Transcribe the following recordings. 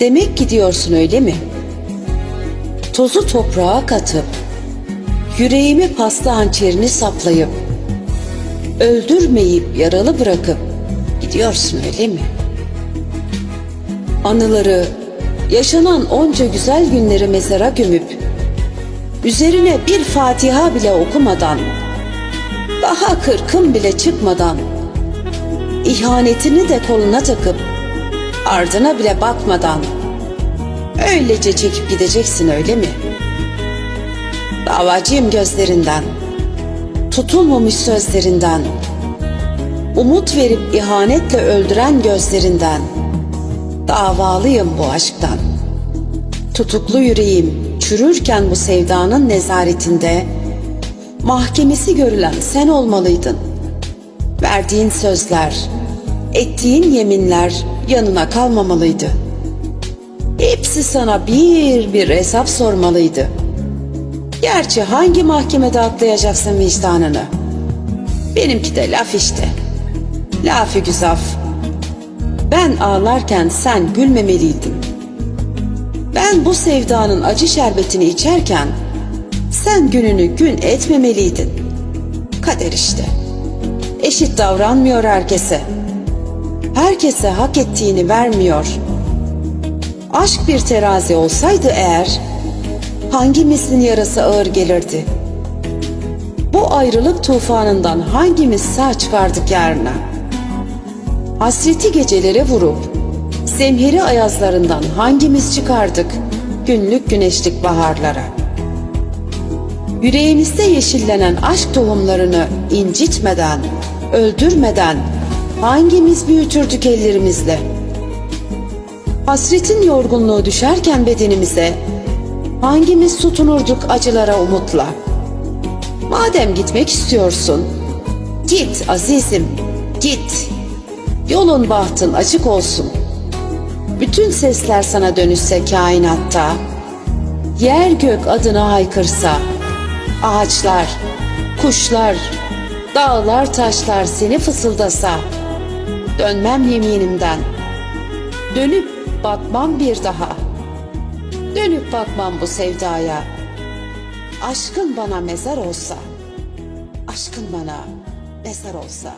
Demek gidiyorsun öyle mi? Tozu toprağa katıp, yüreğimi paslı hançerini saplayıp, öldürmeyip yaralı bırakıp gidiyorsun öyle mi? Anıları, yaşanan onca güzel günleri mezara gömüp, üzerine bir Fatiha bile okumadan, daha kırkım bile çıkmadan, ihanetini de koluna takıp, ardına bile bakmadan, öylece çekip gideceksin öyle mi? Davacıyım gözlerinden, tutulmamış sözlerinden, umut verip ihanetle öldüren gözlerinden, davalıyım bu aşktan. Tutuklu yüreğim çürürken bu sevdanın nezaretinde, mahkemesi görülen sen olmalıydın. Verdiğin sözler, ettiğin yeminler yanına kalmamalıydı. Hepsi sana bir bir hesap sormalıydı. Gerçi hangi mahkemede atlayacaksın vicdanını? Benimki de laf işte. Lafı güzaf. Ben ağlarken sen gülmemeliydin. Ben bu sevdanın acı şerbetini içerken sen gününü gün etmemeliydin. Kader işte. Eşit davranmıyor herkese. Herkese hak ettiğini vermiyor. Aşk bir terazi olsaydı eğer hangimizin yarası ağır gelirdi? Bu ayrılık tufanından hangimiz sağ çıkardık yarına? Hasreti gecelere vurup zemheri ayazlarından hangimiz çıkardık günlük güneşlik baharlara? Yüreğimizde yeşillenen aşk tohumlarını incitmeden, öldürmeden hangimiz büyütürdük ellerimizle? Hasretin yorgunluğu düşerken bedenimize hangimiz tutunurduk acılara umutla? Madem gitmek istiyorsun, git azizim, git. Yolun bahtın açık olsun. Bütün sesler sana dönüşse kainatta, yer gök adına haykırsa, ağaçlar, kuşlar, dağlar taşlar seni fısıldasa, dönmem yeminimden, dönüp bakmam bir daha, dönüp bakmam bu sevdaya, aşkın bana mezar olsa, aşkın bana mezar olsa.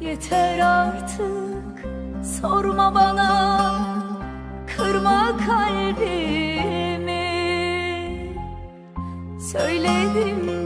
Yeter artık sorma bana Kırma kalbimi. Söyledim